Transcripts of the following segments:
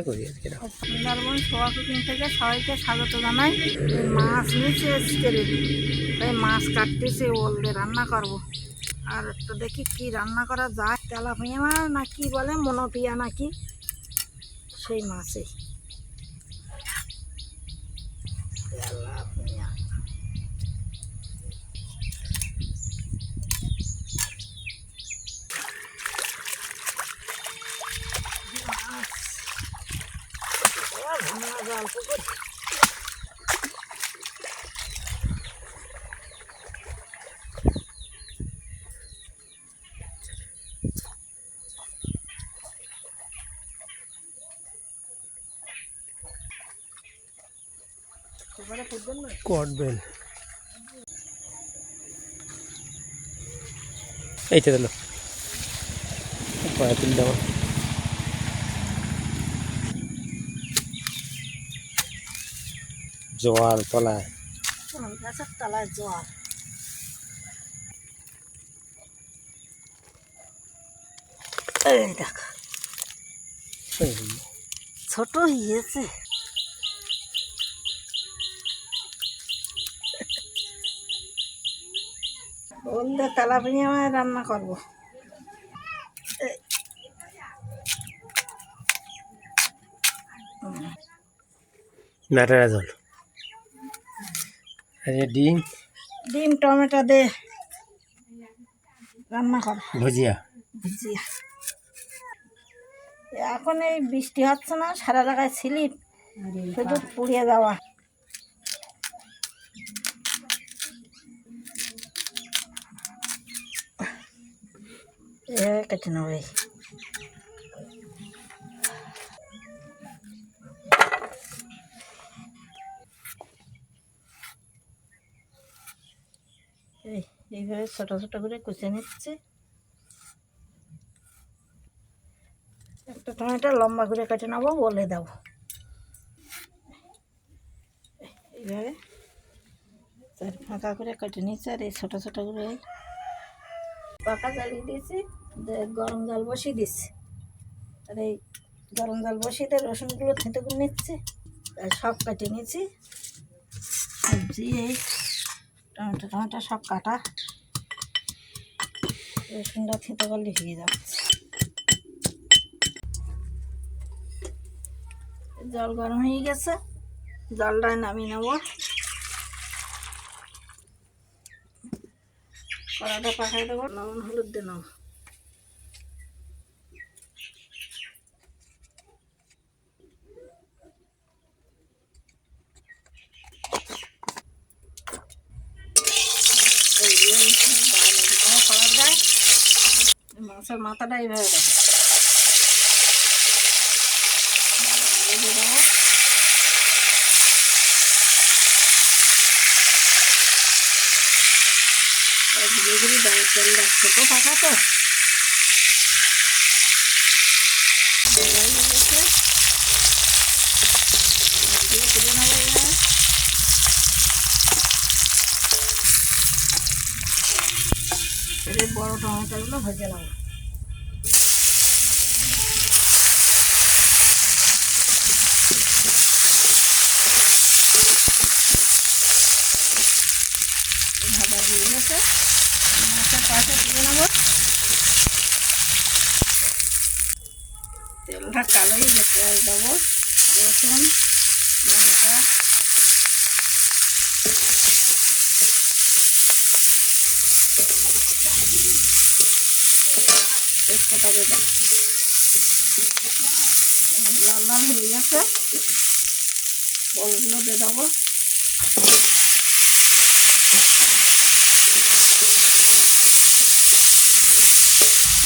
করি সবাইকে মাছ এসছে তাই মাছ কাটতেছে ওলদে রান্না করব আর একটু দেখি কি রান্না করা যায় তেলাপিয়া না কি বলে, মনোপিয়া নাকি সেই মাছই তেলাপিয়া মাছ ও ভাঙা জল পুকুর না এইটা দিল পায়ে দেওয়া। জোয়ার তলায়। গাছের তলায় জল এই দেখ। ছোট হয়েছে। বললে তেলাপিয়া মাছ রান্না করব। নাটারা জল ডিম। ডিম টমেটো দে। রান্না কর। ভুজিয়া। ভিজিয়া। এখন এই বৃষ্টি হচ্ছে না সারা জায়গায় স্লিপ শুধু পুড়িয়ে যাওয়া। এ কেটে নেবে এই। এইভাবে ছোট ছোট করে কুচে নিচ্ছে। একটা টমেটো লম্বা করে কেটে নেব বলে দাও এইভাবে ফাঁকা করে কেটে নিচ্ছে আর এই ছোটো ছোটো করে। পাকা জ্বালিয়ে দিয়েছি। দিয়ে গরম জল বসিয়ে দিচ্ছি। আর এই গরম জল বসিয়ে দিয়ে রসুনগুলো থেঁতে করে নিচ্ছে, আর সব কেটে নিয়েছি সবজি এই টমেটো টমেটো সব কাটা। রসুনটা থেঁতে করলে হয়ে যাচ্ছে। জল গরম হয়ে গেছে জলটায় নামিয়ে নেব। কড়াটা পাকাই দেবো, লবণ, হলুদ দিয়ে নেব। মাছের মাথাটা এইভাবে দেখো দিয়ে দেবো আর ধীরে ধীরে দাঁড় তেল লাগছে তো পাকা তো হয়ে ভেজে নেব ভাজা হয়ে গেছে মাছের পাশে তুলে নেব তেলটা কালোই যেতে দেবো। রসুন লঙ্কা তেজপাতা লাল লাল হয়ে গেছে। ওলগুলো দিয়ে দেবো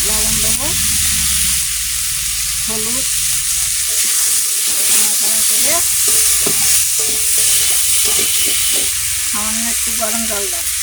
লবণ দেবো হলুদ। নাড়াচাড়া করে সামান্য একটু গরম জল দাও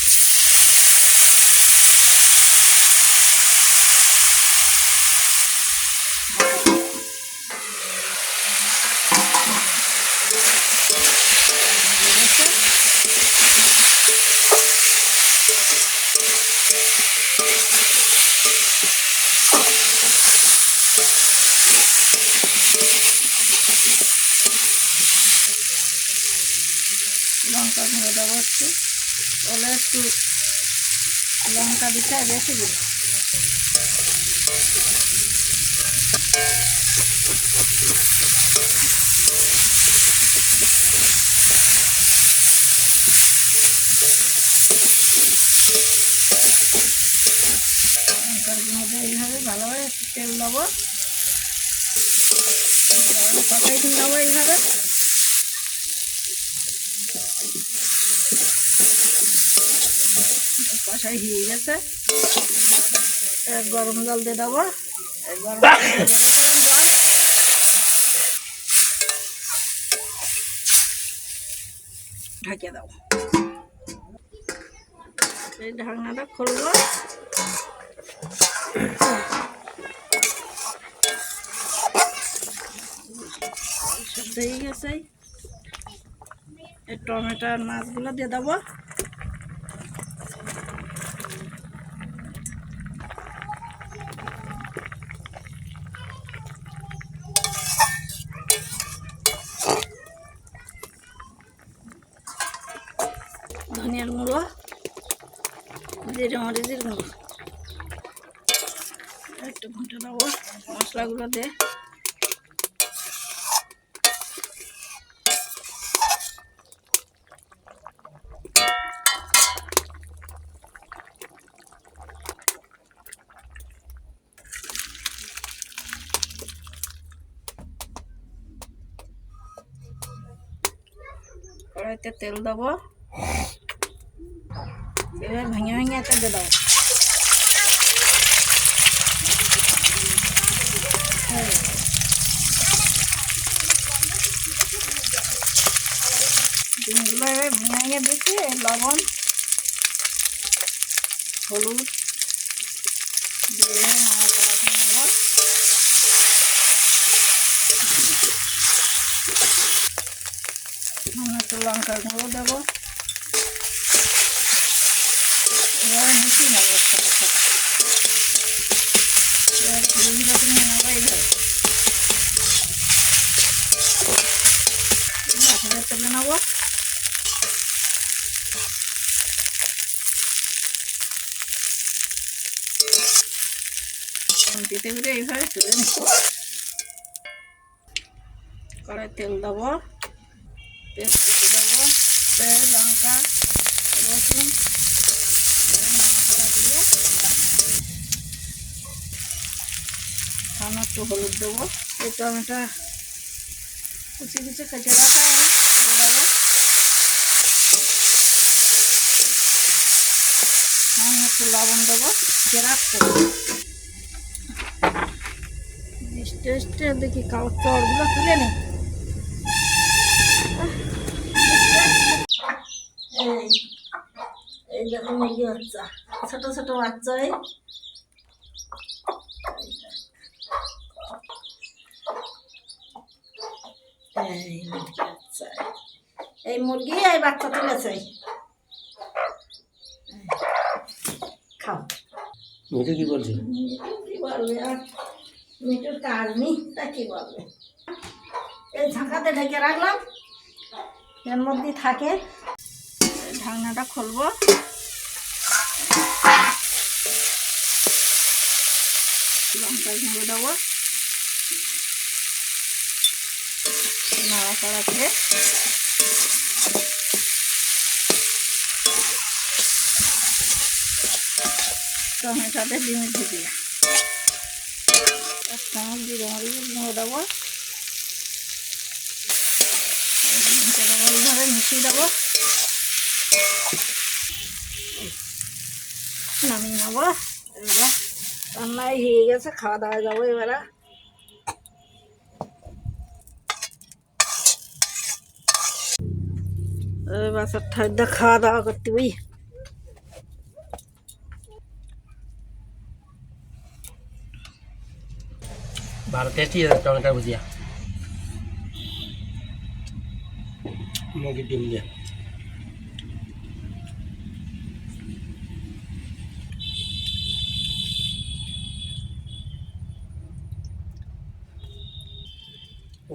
লঙ্কা গুঁড়ো দেবো একটু। ওলে একটু লঙ্কা দিতে বেশি দিন লঙ্কার এইভাবে ভালোভাবে তেল দেবো। কটাই দিন দেবো এইভাবে। কষাই হয়ে গেছে। গরম জল দিয়ে দেবো। গরম জল দেবো। ঢাকিয়ে দাও। এই ঢাকনাটা খুলবো। হয়ে গেছে। এই টমেটোর মাছগুলো দিয়ে দেবো ধনিয়ার গুঁড়ো মশলাগুলো তেল দেবো। ভেঙে একটা দিয়ে দাও। ডিমগুলো এবার ভেঙে দিচ্ছি, লবণ, হলুদ, দিয়ে নেব। একটু লঙ্কার গুঁড়ো দেবো এবার মিশিয়ে নেব একসাথে সব। এবার ধীরে ধীরে তুমি নেব এইভাবে তুলে নেব। খুন্তিতে করে এইভাবে তুলে নেব। কড়াই তেল দেবো পেস্ট কুচি দেবো তেল লঙ্কা, রসুন দিয়ে। সামান্য একটু হলুদ দেবো। এই টমেটো কুচি কুচি কেটে রাখা আমি দিয়ে দেবো সামান্য একটু লবণ দেবো মিষ্টি দেখি কালো তুলে নিই এই মুরগি বাচ্চা, ছোট ছোট বাচ্চা এই এই মুরগি এই বাচ্চা তুলেছে। খাও। মিঠু কি বলছে? কি বলবে আর? মিঠুর কাজ নেই তা কি বলবে? এই ঝাঁকাতে ঢেকে রাখলাম। এর মধ্যে থাকে। ঢাকনাটা খুলবো। লঙ্কা গুঁড়ো দেবো। নাড়াচাড়া করে ডিমের মরিচের গুঁড়ো দেবো। এইভাবে মিশিয়ে দেবো। নামিয়ে নেব। এবার রান্নায় হয়ে গেছে, খাওয়া দাওয়া যাব এবারে। বাসার ঠাকুরদা খাওয়া দাওয়া করতে বুঝি ভালো টেস্টি টমেটো ভুজিয়া মুরগির ডিম দিয়ে।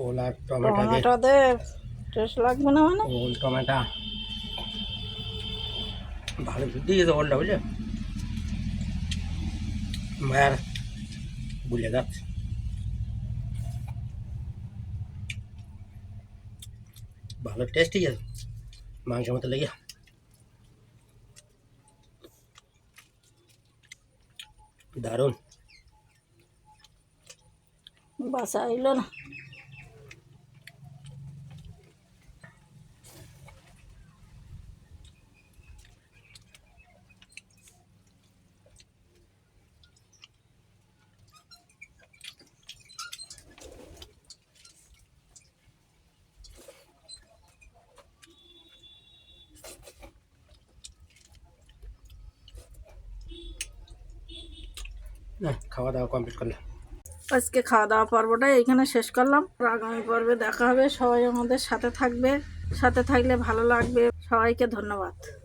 ওল টমেটো টমেটো দে টেস্ট লাগবে না মানে? ওল টমেটো। ভালো বুদ্ধি গেছে ওলটা বুঝলে? মায়ের বুঝে যাচ্ছে। ভালো টেস্টি আছে মাংসের মতো লেগে দারুণ বাসা এলো না খাওয়া দাওয়া কমপ্লিট করলাম আজকে খাওয়া দাওয়া পর্বটা এইখানে শেষ করলাম। আগামী পর্বে দেখা হবে। সবাই আমাদের সাথে থাকবে। সাথে থাকলে ভালো লাগবে। সবাইকে ধন্যবাদ।